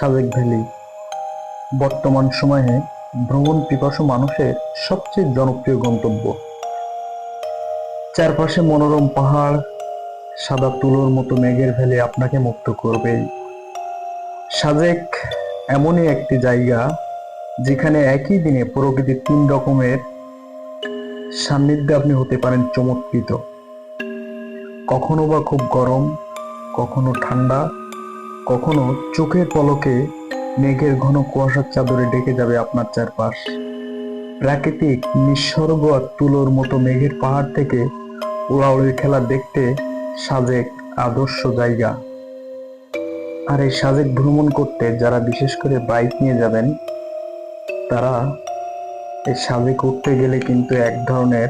Sajek valley. বর্তমান সময়ে ভ্রমণ পিপাসু মানুষের সবচেয়ে জনপ্রিয় গন্তব্য। চারপাশে মনোরম পাহাড়, সাদা তুলোর মতো মেঘের ভ্যালি আপনাকে মুক্ত করবেই সাজেক এমনই একটি জায়গা যেখানে একই দিনে প্রকৃতির তিন রকমের সান্নিধ্যে আপনি হতে পারেন চমৎকৃত। কখনো বা খুব গরম, কখনো ঠান্ডা কখনো চোখের পলকে মেঘের ঘন কুয়াশার চাদরে ডেকে যাবে আপনার চারপাশ। প্রাকৃতিক নিঃসর্গ আর তুলোর মতো মেঘের পাহাড় থেকে উড়াউড়ির খেলা দেখতে সাজেক আদর্শ জায়গা। আর এই সাজেক ভ্রমণ করতে যারা বিশেষ করে বাইক নিয়ে যাবেন, তারা এই সাজেক উঠতে গেলে কিন্তু এক ধরনের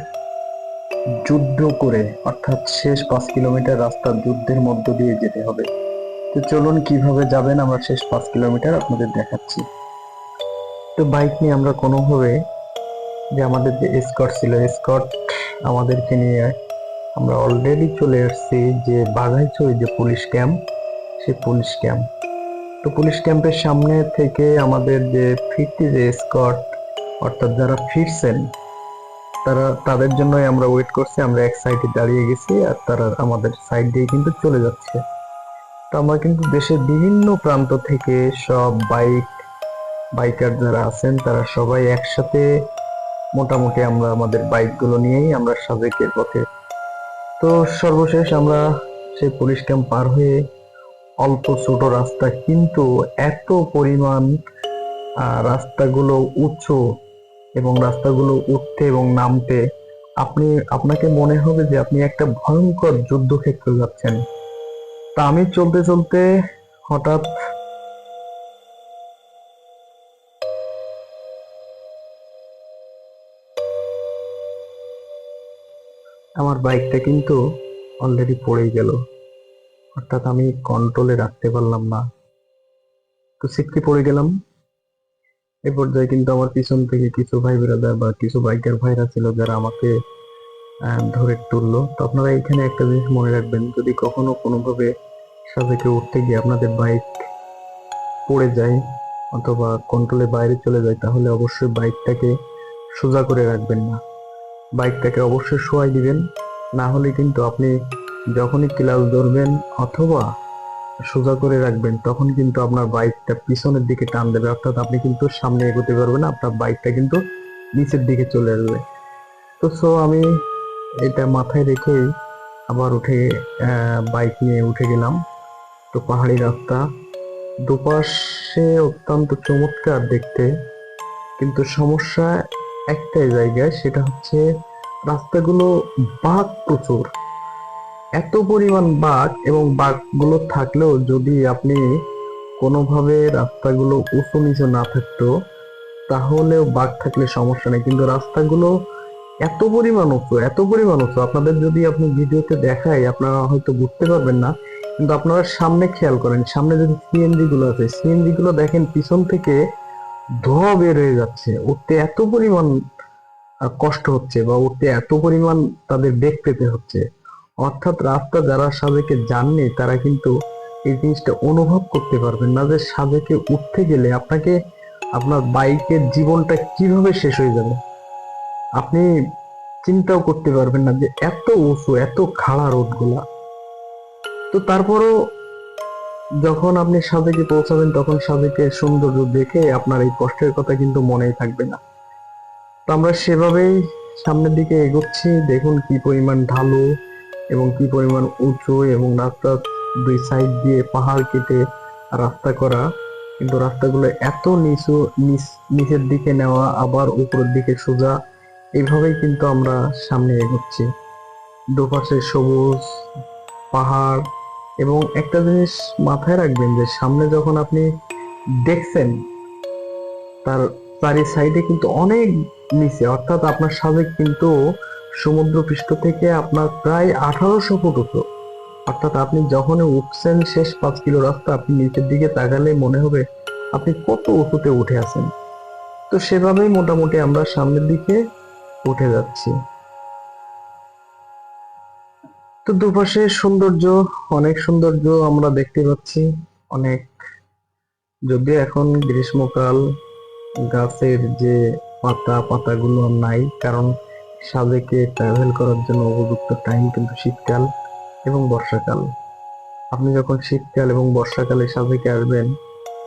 যুদ্ধ করে, অর্থাৎ শেষ পাঁচ কিলোমিটার রাস্তা যুদ্ধের মধ্য দিয়ে যেতে হবে। তো চলুন কীভাবে যাবেন? আমরা শেষ পাঁচ কিলোমিটার আপনাদের দেখাচ্ছি। তো বাইক নিয়ে আমরা কোনোভাবে যে আমাদের যে স্কট ছিল স্কট আমাদেরকে নিয়ে আমরা অলরেডি চলে এসেছি যে বাঘাইছড়ি যে পুলিশ ক্যাম্প, সেই পুলিশ ক্যাম্প। তো পুলিশ ক্যাম্পের সামনে থেকে আমাদের যে ফিরতি যে স্কট অর্থাৎ যারা ফিরছেন, তারা, তাদের জন্যই আমরা ওয়েট করছি। আমরা এক সাইডে দাঁড়িয়ে গেছি আর তারা আমাদের সাইড দিয়ে কিন্তু চলে যাচ্ছে। তো আমরা কিন্তু দেশের বিভিন্ন প্রান্ত থেকে সব বাইক, বাইকার যারা আছেন, তারা সবাই একসাথে মোটামুটি আমরা আমাদের বাইকগুলো নিয়েই আমরা সাজেকের পথে। তো সর্বশেষ আমরা সেই পুলিশ ক্যাম্প পার হয়ে অল্প ছোট রাস্তা কিন্তু এত পরিমাণ রাস্তাগুলো উঁচু এবং রাস্তাগুলো উঠতে এবং নামতে, আপনি, আপনাকে মনে হবে যে আপনি একটা ভয়ঙ্কর যুদ্ধক্ষেত্রে যাচ্ছেন। তা আমি চলতে চলতে হঠাৎ আমার বাইকটা কিন্তু অলরেডি পড়েই গেল। অর্থাৎ আমি কন্ট্রোলে রাখতে পারলাম না। তো সিটকে পড়ে গেলাম। এ পর্যায়ে কিন্তু আমার পিছন থেকে কিছু ভাই ব্রাদার বা কিছু বাইকার ভাইরা ছিল যারা আমাকে ধরে তুললো। তো আপনারা এখানে একটা জিনিস মনে রাখবেন, যদি কখনো কোনোভাবে সাজেকে উঠতে গিয়ে আপনাদের বাইক পড়ে যায় অথবা কন্ট্রোলে বাইরে চলে যায়, তাহলে অবশ্যই বাইকটাকে সোজা করে রাখবেন না। বাইকটাকে অবশ্যই শোয়াই দিবেন, না হলে কিন্তু আপনি যখনই ক্লাস ধরবেন অথবা সোজা করে রাখবেন, তখন কিন্তু আপনার বাইকটা পিছনের দিকে টান দেবে, অর্থাৎ আপনি কিন্তু সামনে এগোতে পারবেন আপনার বাইকটা কিন্তু নিচের দিকে চলে আসবে। তো সো আমি এটা মাথায় রেখেই আবার উঠে বাইক নিয়ে উঠে গেলাম। পাহাড়ি রাস্তা। দুপাশে অত্যন্ত চমৎকার দেখতে। কিন্তু সমস্যা একটাই জায়গায়, সেটা হচ্ছে রাস্তাগুলো বাঘ প্রচুর। এত পরিমাণ বাঘ এবং বাঘগুলো থাকলেও যদি আপনি কোনোভাবে রাস্তাগুলো উঁচু নিচু না থাকতো, তাহলেও বাঘ থাকলে সমস্যা নেই। কিন্তু রাস্তাগুলো এত পরিমাণ উঁচু, এত পরিমাণ উঁচু। আপনাদের যদি আপনি ভিডিওতে দেখাই আপনারা হয়তো বুঝতে পারবেন না কিন্তু আপনারা সামনে খেয়াল করেন, সামনে যদি সিএনজি গুলো আছে সিএনজি গুলো দেখেন পিছন থেকে ধোঁয়া বের হয়ে যাচ্ছে। উঠতে এত পরিমাণ কষ্ট হচ্ছে বা উঠতে এত পরিমাণ তাদের বেগ পেতে হচ্ছে। অর্থাৎ রাস্তা যারা সাজেকে যাননি তারা কিন্তু এই জিনিসটা অনুভব করতে পারবেন না যে সাজেকে উঠতে গেলে আপনাকে আপনার বাইকের জীবনটা কীভাবে শেষ হয়ে যাবে। আপনি চিন্তাও করতে পারবেন না যে এত উঁচু, এত খাড়া রোডগুলা। তো তারপরও যখন আপনি সাজেকে পৌঁছাবেন, তখন সাজেকের সৌন্দর্য দেখে আপনার এই কষ্টের কথা কিন্তু মনেই থাকবে না। তো আমরা সেভাবেই সামনের দিকে এগোচ্ছি। দেখুন কি পরিমাণ ঢালু এবং কি পরিমাণ উঁচু এবং রাস্তার দুই সাইড দিয়ে পাহাড় কেটে রাস্তা করা। কিন্তু রাস্তাগুলো এত নিচ- নিচের দিকে নেওয়া, আবার উপরের দিকে সোজা এইভাবেই কিন্তু আমরা সামনে এগোচ্ছি। দুপাশে সবুজ পাহাড় এবং একটা জিনিস মাথায় রাখবেন যে সামনে যখন আপনি দেখছেন, তার চারি সাইডে কিন্তু অনেক নিচে, অর্থাৎ আপনার সাজেক কিন্তু সমুদ্র পৃষ্ঠ থেকে আপনার প্রায় আঠারোশো ফুট উঁচু। অর্থাৎ আপনি যখন উঠছেন শেষ পাঁচ কিলো রাস্তা, আপনি নিচের দিকে তাকালে মনে হবে আপনি কত উঁচুতে উঠে আছেন। তো সেভাবেই মোটামুটি আমরা সামনের দিকে উঠে যাচ্ছি। তো দুপাশে সৌন্দর্য, অনেক সৌন্দর্য আমরা দেখতে পাচ্ছি। অনেক, যদিও এখন গ্রীষ্মকাল, গাছের যে পাতা, পাতাগুলো নাই, কারণ সাজেকে ট্রাভেল করার জন্য উপযুক্ত টাইম কিন্তু শীতকাল এবং বর্ষাকাল। আপনি যখন শীতকাল এবং বর্ষাকালে সাজেকে আসবেন,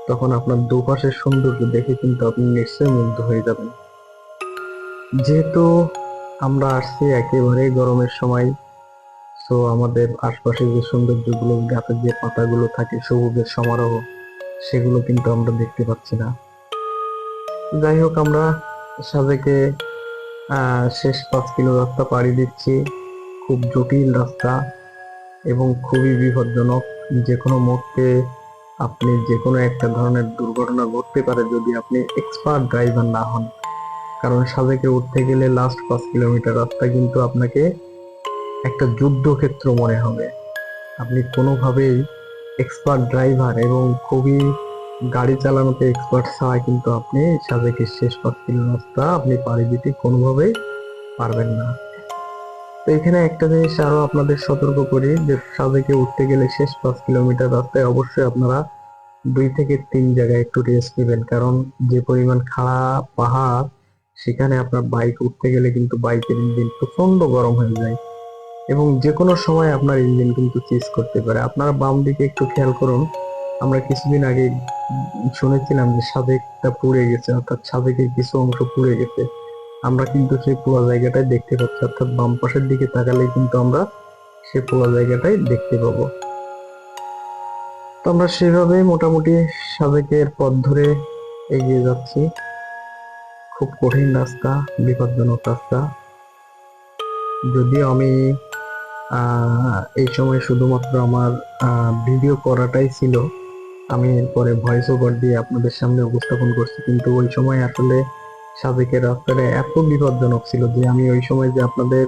তখন আপনার দুপাশের সৌন্দর্য দেখে কিন্তু আপনি নিশ্চয়ই মুগ্ধ হয়ে যাবেন। যেহেতু আমরা আসছি একেবারে গরমের সময় তো আমাদের আশপাশে যে সৌন্দর্যগুলো, গাছের যে পাতাগুলো থাকে, সবুজের সমারোহ, সেগুলো কিন্তু আমরা দেখতে পাচ্ছি না। যাই হোক, আমরা সাজেকে শেষ পাঁচ কিলো রাস্তা পাড়ি দিচ্ছি। খুব জটিল রাস্তা এবং খুবই বিপজ্জনক। যে কোনো মুহূর্তে আপনি যে কোনো একটা ধরনের দুর্ঘটনা ঘটতে পারে যদি আপনি এক্সপার্ট ড্রাইভার না হন। কারণ সাজেকে উঠতে গেলে লাস্ট পাঁচ কিলোমিটার রাস্তা কিন্তু আপনাকে একটা যুদ্ধক্ষেত্র মনে হবে। আপনি কোনোভাবেই এক্সপার্ট ড্রাইভার এবং খুবই গাড়ি চালানোতে এক্সপার্ট ছাড়া কিন্তু আপনি সাজেকের শেষ কিলো রাস্তা আপনি পাড়ি দিতে কোনোভাবেই পারবেন না। তো এখানে একটা জিনিস আরও আপনাদের সতর্ক করি যে সাজেকে উঠতে গেলে শেষ পাঁচ কিলোমিটার রাস্তায় অবশ্যই আপনারা দুই থেকে তিন জায়গায় একটু রেস্ট নেবেন। কারণ যে পরিমাণ খাড়া পাহাড়, সেখানে আপনার বাইক উঠতে গেলে কিন্তু বাইকের ইঞ্জিন প্রচণ্ড গরম হয়ে যায়। এবং যে কোনো সময় আপনার ইঞ্জিন কিন্তু চিজ করতে পারে। আপনারা বাম দিকে একটু খেয়াল করুন, আমরা কিছুদিন আগে শুনেছিলাম যে সাবেকটা পুড়ে গেছে, অর্থাৎ সাবেকের কিছু অংশ পুড়ে গেছে। আমরা কিন্তু সেই পোড়া জায়গাটাই দেখতে পাচ্ছি, অর্থাৎ বাম পাশের দিকে তাকালে কিন্তু আমরা সেই পোড়া জায়গাটাই দেখতে পাবো। তো আমরা সেভাবে মোটামুটি সাবেকের পথ ধরে এগিয়ে যাচ্ছি। খুব কঠিন রাস্তা, বিপজ্জনক রাস্তা। যদিও আমি এই সময় শুধুমাত্র আমার ভিডিও করাটাই ছিল। আমি এরপরে ভয়েস ওভার দিয়ে আপনাদের সামনে উপস্থাপন করছি। কিন্তু ওই সময় আসলে সাবেকের রাস্তাটা এত বিপজ্জনক ছিল যে আমি ওই সময় যে আপনাদের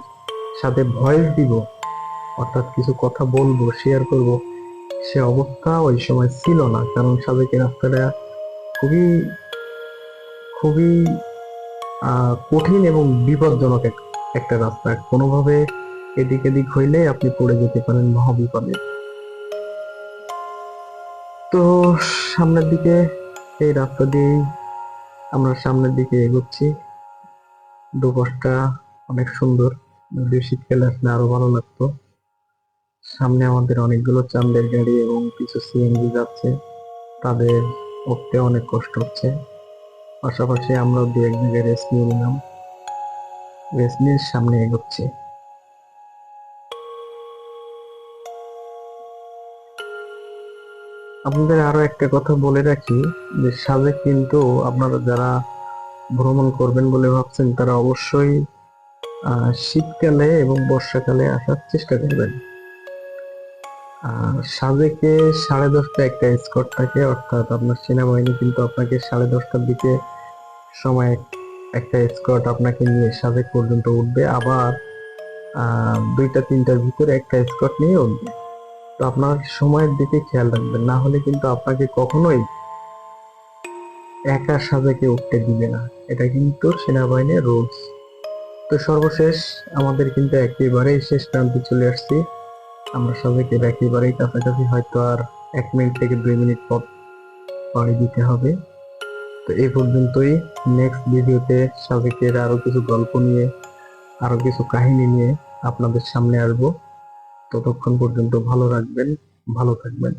সাথে ভয়েস দিব, অর্থাৎ কিছু কথা বলব শেয়ার করব, সে অবস্থা ওই সময় ছিল না। কারণ সাবেকের রাস্তাটা খুবই খুবই কঠিন এবং বিপজ্জনক এক- একটা রাস্তা। কোনোভাবে এদিক এদিক হইলে আপনি পড়ে যেতে পারেন মহাবিপদে। তো সামনের দিকে, এই রাস্তা দিয়েই আমরা সামনের দিকে এগোচ্ছি। দুপাশটা অনেক সুন্দর। যদিও শীতকালে আসলে আরও ভালো লাগতো। সামনে আমাদের অনেকগুলো চান্দের গাড়ি এবং কিছু সিএনজি যাচ্ছে। তাদের উঠতে অনেক কষ্ট হচ্ছে। পাশাপাশি আমরাও দু এক জায়গায় রেস্ট নিয়ে নিলাম। রেস্ট নিয়ে সামনে এগোচ্ছি। আপনাদের আরও একটা কথা বলে রাখি যে সাজেক কিন্তু আপনারা যারা ভ্রমণ করবেন বলে ভাবছেন, তারা অবশ্যই শীতকালে এবং বর্ষাকালে আসার চেষ্টা করবেন। সাজেকে সাড়ে দশটা একটা স্কট থাকে, অর্থাৎ আপনার সেনাবাহিনী কিন্তু আপনাকে সাড়ে দশটার দিকে সময় একটা স্কট আপনাকে নিয়ে সাজেক পর্যন্ত উঠবে, আবার দুইটা, তিনটার ভিতরে একটা স্কট নিয়ে উঠবে। তো আপনার সময়ের দিকে খেয়াল রাখবেন, না হলে কিন্তু আপনাকে কখনোই একা সাজেকে উঠতে দিবে না। এটা কিন্তু সেনাবাহিনীর রুলস তো সর্বশেষ, আমাদের কিন্তু একেবারেই শেষ প্রান্তে চলে আসছি। আমরা সাজেকের একেবারেই কাছাকাছি হয়তো আর এক মিনিট থেকে দুই মিনিট পর পাড়ি দিতে হবে। তো এই পর্যন্তই। নেক্সট ভিডিওতে সাজেকের আরও কিছু গল্প নিয়ে, আরও কিছু কাহিনী নিয়ে আপনাদের সামনে আসব। ততক্ষণ পর্যন্ত ভালো রাখবেন ভালো থাকবেন।